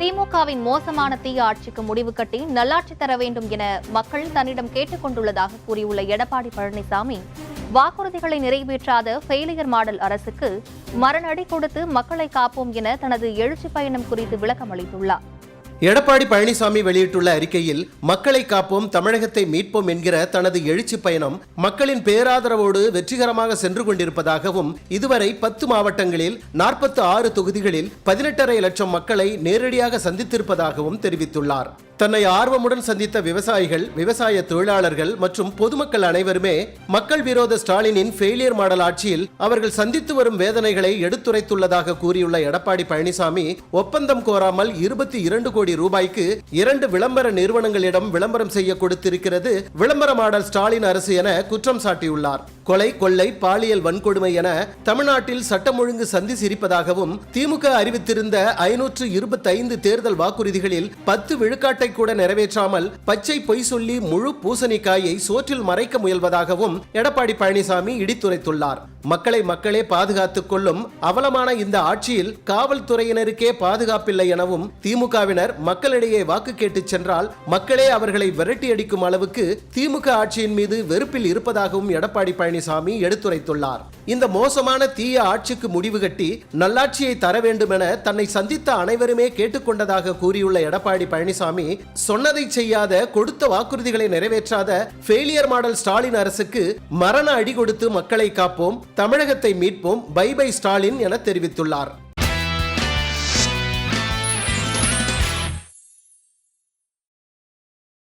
திமுகவின் மோசமான தீய ஆட்சிக்கு முடிவு கட்டி நல்லாட்சி தர வேண்டும் என மக்கள் தன்னிடம் கேட்டுக் கொண்டுள்ளதாக கூறியுள்ள எடப்பாடி பழனிசாமி வாக்குறுதிகளை நிறைவேற்றாத ஃபெயிலியர் மாடல் அரசுக்கு மரணடி கொடுத்து மக்களை காப்போம் என தனது எழுச்சி பயணம் குறித்து விளக்கம் அளித்துள்ளார் எடப்பாடி பழனிசாமி வெளியிட்டுள்ள அறிக்கையில் மக்களை காப்போம் தமிழகத்தை மீட்போம் என்கிற தனது எழுச்சி பயணம் மக்களின் பேராதரவோடு வெற்றிகரமாக சென்று கொண்டிருப்பதாகவும் இதுவரை பத்து மாவட்டங்களில் நாற்பத்தி ஆறு தொகுதிகளில் பதினெட்டரை லட்சம் மக்களை நேரடியாக சந்தித்திருப்பதாகவும் தெரிவித்துள்ளார். தன்னை ஆர்வமுடன் சந்தித்த விவசாயிகள் விவசாய தொழிலாளர்கள் மற்றும் பொதுமக்கள் அனைவருமே மக்கள் விரோத ஸ்டாலினின் ஃபெயிலியர் மாடல் ஆட்சியில் அவர்கள் சந்தித்து வரும் வேதனைகளை எடுத்துரைத்துள்ளதாக கூறியுள்ள எடப்பாடி பழனிசாமி ஒப்பந்தம் கோராமல் இருபத்தி இரண்டு கோடி ரூபாய்க்கு இரண்டு விளம்பர நிறுவனங்களிடம் விளம்பரம் செய்ய கொடுத்திருக்கிறது விளம்பர மாடல் ஸ்டாலின் அரசு என குற்றம் சாட்டியுள்ளார். கொலை கொள்ளை பாலியல் வன்கொடுமை என தமிழ்நாட்டில் சட்டம் ஒழுங்கு சந்தி சிரிப்பதாகவும் திமுக அறிவித்திருந்த ஐநூற்று இருபத்தைந்து தேர்தல் வாக்குறுதிகளில் பத்து விழுக்காட்டை கூட நிறைவேற்றாமல் பச்சை பொய் சொல்லி முழு பூசணிக்காயை சோற்றில் மறைக்க முயல்வதாகவும் எடப்பாடி பழனிசாமி இடித்துரைத்துள்ளார். மக்களை மக்களே பாதுகாத்துக் கொள்ளும் அவலமான இந்த ஆட்சியில் காவல்துறையினருக்கே பாதுகாப்பில்லை எனவும் திமுகவினர் மக்களிடையே வாக்கு கேட்டுச் சென்றால் மக்களே அவர்களை விரட்டி அடிக்கும் அளவுக்கு திமுக ஆட்சியின் மீது வெறுப்பில் இருப்பதாகவும் எடப்பாடி பழனிசாமி எடுத்துரைத்துள்ளார். இந்த மோசமான தீய ஆட்சிக்கு முடிவு கட்டி நல்லாட்சியை தர வேண்டும் என தன்னை சந்தித்த அனைவருமே கேட்டுக்கொண்டதாக கூறியுள்ள எடப்பாடி பழனிசாமி சொன்னதை செய்யாத கொடுத்த வாக்குறுதிகளை நிறைவேற்றாத ஃபெயிலியர் மாடல் ஸ்டாலின் அரசுக்கு மரண அடி கொடுத்து மக்களை காப்போம். தமிழகத்தை மீட்போம் பை பை ஸ்டாலின் என தெரிவித்துள்ளார்.